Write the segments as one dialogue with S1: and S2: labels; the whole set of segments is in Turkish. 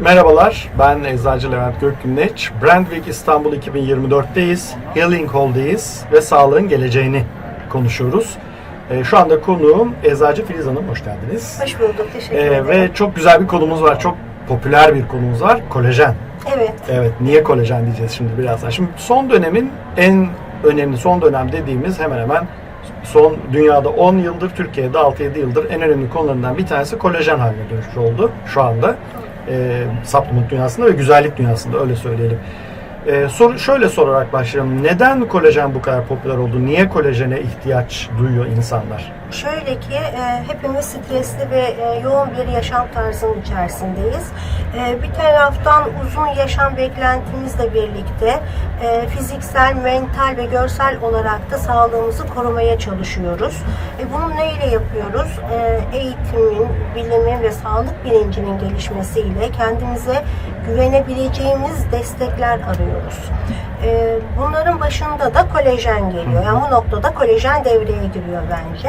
S1: Merhabalar, ben Eczacı Levent Gökgünleç. Brand Week İstanbul 2024'teyiz. Healing Hall'deyiz ve sağlığın geleceğini konuşuyoruz. Ee, Şu anda konuğum Eczacı Filiz Hanım, hoş geldiniz.
S2: Hoş bulduk, teşekkür
S1: Ee,
S2: ederim.
S1: ve çok güzel bir konumuz var, çok popüler bir konumuz var, kolajen.
S2: Evet,
S1: Evet, niye kolajen diyeceğiz şimdi birazdan. Şimdi son dönemin en önemli, son dönem dediğimiz hemen hemen son dünyada 10 yıldır, Türkiye'de 6-7 yıldır en önemli konularından bir tanesi kolajen haline dönüşmüş oldu şu anda. E, supplement dünyasında ve güzellik dünyasında öyle söyleyelim. E, soru, şöyle sorarak başlayalım. Neden kolajen bu kadar popüler oldu? Niye kolajene ihtiyaç duyuyor insanlar?
S2: Şöyle ki e, hepimiz stresli ve e, yoğun bir yaşam tarzının içerisindeyiz. E, bir taraftan uzun yaşam beklentimizle birlikte e, fiziksel, mental ve görsel olarak da sağlığımızı korumaya çalışıyoruz. E, bunu neyle yapıyoruz? E, eğitimin, bilimin ve sağlık bilincinin gelişmesiyle kendimize güvenebileceğimiz destekler arıyoruz. E, bunların başında da kolajen geliyor. Yani bu noktada kolajen devreye giriyor bence.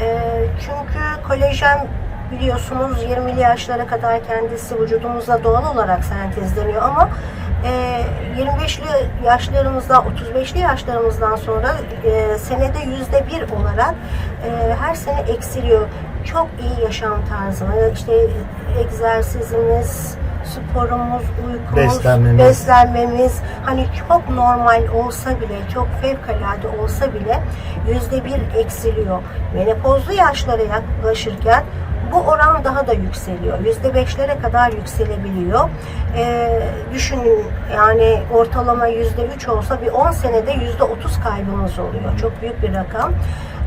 S2: E, çünkü kolajen biliyorsunuz 20'li yaşlara kadar kendisi vücudumuzda doğal olarak sentezleniyor ama e, 25'li yaşlarımızdan 35'li yaşlarımızdan sonra e, senede yüzde bir olarak e, her sene eksiliyor. Çok iyi yaşam tarzını, işte egzersizimiz, sporumuz, uykumuz,
S1: Beslenmemiz.
S2: beslenmemiz hani çok normal olsa bile, çok fevkalade olsa bile yüzde bir eksiliyor. Menopozlu yaşlara yaklaşırken bu oran daha da yükseliyor. Yüzde beşlere kadar yükselebiliyor. Ee, düşünün yani ortalama yüzde üç olsa bir 10 senede yüzde otuz kaybımız oluyor. Çok büyük bir rakam.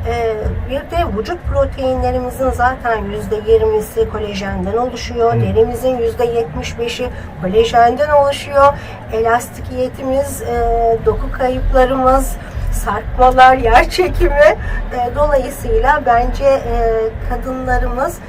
S2: Ee, bir de vücut proteinlerimizin zaten yüzde yirmisi kolajenden oluşuyor. Derimizin yüzde yetmiş beşi kolajenden oluşuyor. Elastikiyetimiz, e, doku kayıplarımız, sarkmalar, yer çekimi. E, dolayısıyla bence e, kadınlarımız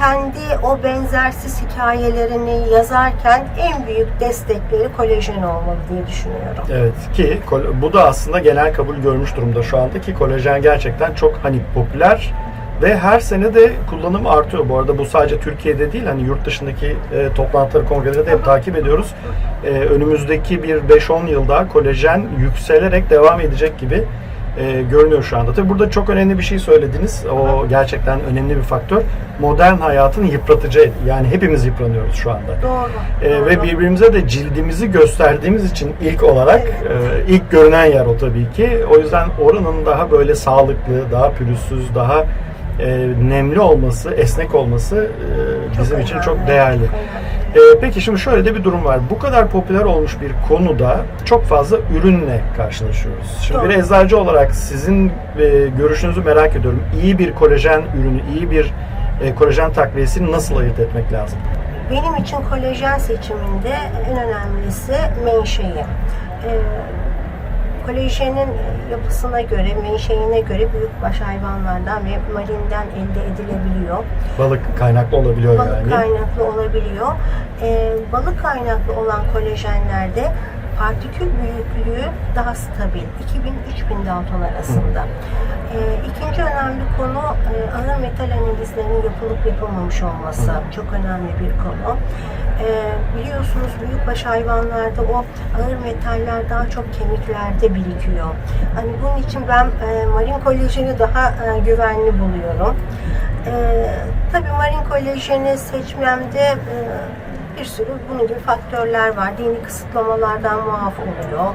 S2: kendi o benzersiz hikayelerini yazarken en büyük destekleri kolajen olmalı diye düşünüyorum.
S1: Evet ki bu da aslında genel kabul görmüş durumda şu anda ki kolajen gerçekten çok hani popüler ve her sene de kullanım artıyor. Bu arada bu sadece Türkiye'de değil hani yurt dışındaki e, toplantıları, kongreleri de hep takip ediyoruz. E, önümüzdeki bir 5-10 yılda kolajen yükselerek devam edecek gibi e, görünüyor şu anda. Tabii burada çok önemli bir şey söylediniz. O gerçekten önemli bir faktör. Modern hayatın yıpratıcı yani hepimiz yıpranıyoruz şu anda.
S2: Doğru.
S1: Ee,
S2: doğru.
S1: ve birbirimize de cildimizi gösterdiğimiz için ilk olarak e, ilk görünen yer o tabii ki. O yüzden oranın daha böyle sağlıklı, daha pürüzsüz, daha e, nemli olması, esnek olması e, bizim için çok değerli.
S2: çok önemli.
S1: E, peki şimdi şöyle de bir durum var. Bu kadar popüler olmuş bir konuda çok fazla ürünle karşılaşıyoruz. Şimdi
S2: Doğru.
S1: bir eczacı olarak sizin e, görüşünüzü merak ediyorum. İyi bir kolajen ürünü, iyi bir e, kolajen takviyesini nasıl ayırt etmek lazım?
S2: Benim için kolajen seçiminde en önemlisi menşei. Ee, kolajenin yapısına göre, menşeine göre büyükbaş hayvanlardan ve marinden elde edilebiliyor.
S1: Balık kaynaklı olabiliyor
S2: Balık
S1: yani.
S2: kaynaklı olabiliyor. Ee, balık kaynaklı olan kolajenlerde partikül büyüklüğü daha stabil. 2000-3000 Dalton arasında. Ee, ikinci önemli konu e, ağır metal analizlerinin yapılıp yapılmamış olması. Çok önemli bir konu. Ee, biliyorsunuz büyükbaş hayvanlarda o ağır metaller daha çok kemiklerde birikiyor. Hani bunun için ben e, marin kolajeni daha e, güvenli buluyorum. Ee, tabii marin kolajeni seçmemde e, bir sürü bunun gibi faktörler var. Dini kısıtlamalardan muaf oluyor.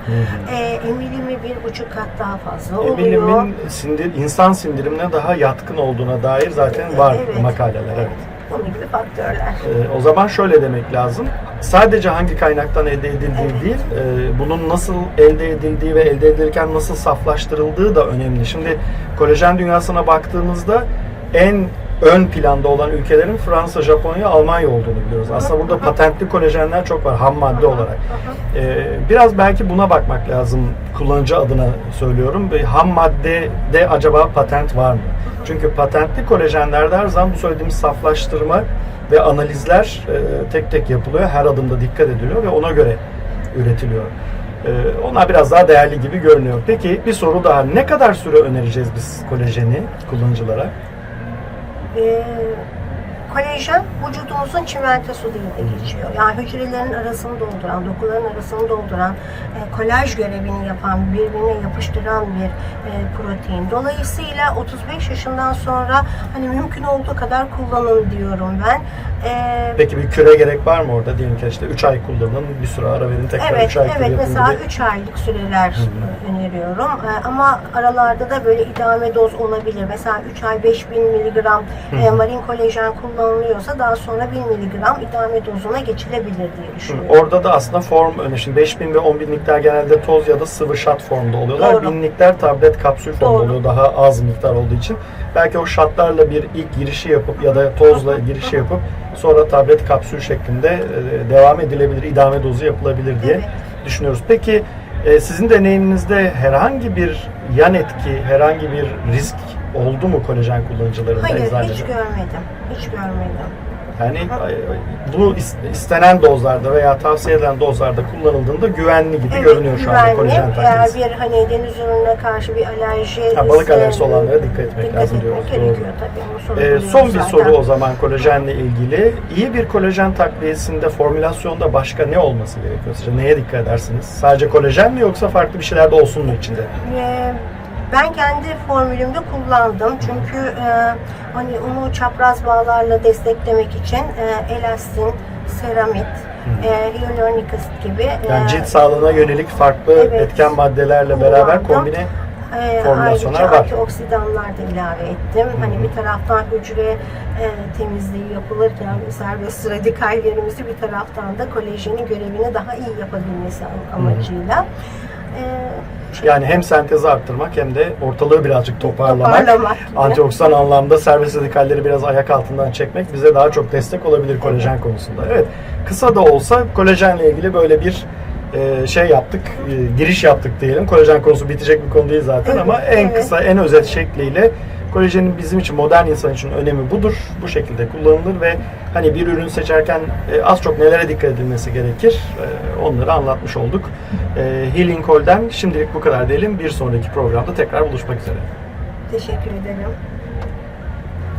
S2: Ee, emilimi bir buçuk kat daha fazla oluyor.
S1: Emilimin sindir, insan sindirimine daha yatkın olduğuna dair zaten var
S2: Evet.
S1: makaleler. Evet.
S2: Bunun gibi faktörler.
S1: Ee, o zaman şöyle demek lazım. Sadece hangi kaynaktan elde edildiği
S2: Evet.
S1: değil, e, bunun nasıl elde edildiği ve elde edilirken nasıl saflaştırıldığı da önemli. Şimdi kolajen dünyasına baktığımızda en ön planda olan ülkelerin Fransa, Japonya, Almanya olduğunu biliyoruz. Aslında burada patentli kolajenler çok var ham madde olarak. Ee, biraz belki buna bakmak lazım kullanıcı adına söylüyorum. Bir ham maddede acaba patent var mı? Çünkü patentli kolajenlerde her zaman bu söylediğimiz saflaştırma ve analizler e, tek tek yapılıyor. Her adımda dikkat ediliyor ve ona göre üretiliyor. Ee, onlar biraz daha değerli gibi görünüyor. Peki bir soru daha. Ne kadar süre önereceğiz biz kolajeni kullanıcılara?
S2: Ee, kolajen vücudumuzun çimentosu diye de geçiyor. Yani hücrelerin arasını dolduran, dokuların arasını dolduran, e, kolaj görevini yapan, birbirine yapıştıran bir e, protein. Dolayısıyla 35 yaşından sonra hani mümkün olduğu kadar kullanın diyorum ben. E,
S1: Peki bir küre gerek var mı orada? Diyelim ki işte 3 ay kullanın, bir süre ara verin, tekrar 3
S2: Evet,
S1: ay
S2: evet.
S1: yapın
S2: Mesela
S1: gibi.
S2: 3 aylık süreler e, öneriyorum. E, Ama aralarda da böyle idame doz olabilir. Mesela 3 ay 5000 miligram e, marin kolajen kullanılıyorsa daha sonra 1000 miligram idame dozuna geçilebilir diye düşünüyorum.
S1: Orada da aslında form önemli. Şimdi 5000 ve 10.000'likler genelde toz ya da sıvı şat formda oluyorlar.
S2: Doğru.
S1: Binlikler tablet kapsül formda
S2: Doğru.
S1: oluyor. Daha az miktar olduğu için. Belki o şatlarla bir ilk girişi yapıp ya da tozla girişi yapıp sonra tablet kapsül şeklinde e, devam edilebilir, idame dozu yapılabilir diye
S2: Evet.
S1: düşünüyoruz. Peki e, sizin deneyiminizde herhangi bir yan etki, herhangi bir risk oldu mu kolajen kullanıcılarında
S2: Hayır, hiç görmedim. Hiç görmedim.
S1: Yani e, bu is- istenen dozlarda veya tavsiye edilen dozlarda kullanıldığında güvenli gibi görünüyor şu anda kolajen
S2: Eğer
S1: takviyesi.
S2: bir hani deniz ürününe karşı bir alerji
S1: Ha, balık alerjisi olanlara dikkat etmek
S2: dikkat
S1: lazım
S2: etmek
S1: diyoruz,
S2: gerekiyor tabii.
S1: Ee, son bir
S2: zaten.
S1: soru o zaman kolajenle ilgili. İyi bir kolajen takviyesinde formülasyonda başka ne olması gerekiyor sizce? Neye dikkat edersiniz? Sadece kolajen mi yoksa farklı bir şeyler de olsun mu içinde?
S2: Ee, Ben kendi formülümde kullandım çünkü e, hani onu çapraz bağlarla desteklemek için e, elastin, seramit, e, hyaluronik asit gibi
S1: Yani
S2: e,
S1: cilt sağlığına yönelik farklı
S2: Evet.
S1: etken maddelerle beraber
S2: Kullandım.
S1: kombine
S2: e,
S1: formülasyonlar
S2: ayrıca
S1: var.
S2: antioksidanlar da ilave ettim. Hani bir taraftan hücre e, temizliği yapılırken serbest radikallerimizi bir taraftan da kolajenin görevini daha iyi yapabilmesi amacıyla. Şey-
S1: yani hem sentezi arttırmak hem de ortalığı birazcık toparlamak.
S2: Toparlamak.
S1: Antioksidan anlamda serbest radikalleri biraz ayak altından çekmek bize daha çok destek olabilir kolajen konusunda. Evet, kısa da olsa kolajenle ilgili böyle bir e, şey yaptık, e, giriş yaptık diyelim. Kolajen konusu bitecek bir konu değil zaten
S2: Evet,
S1: ama en
S2: evet.
S1: kısa, en özet şekliyle kolajenin bizim için, modern insan için önemi budur. Bu şekilde kullanılır ve hani bir ürün seçerken e, az çok nelere dikkat edilmesi gerekir e, onları anlatmış olduk. E, Healing Coil'den şimdilik bu kadar diyelim. Bir sonraki programda tekrar buluşmak üzere.
S2: Teşekkür ederim.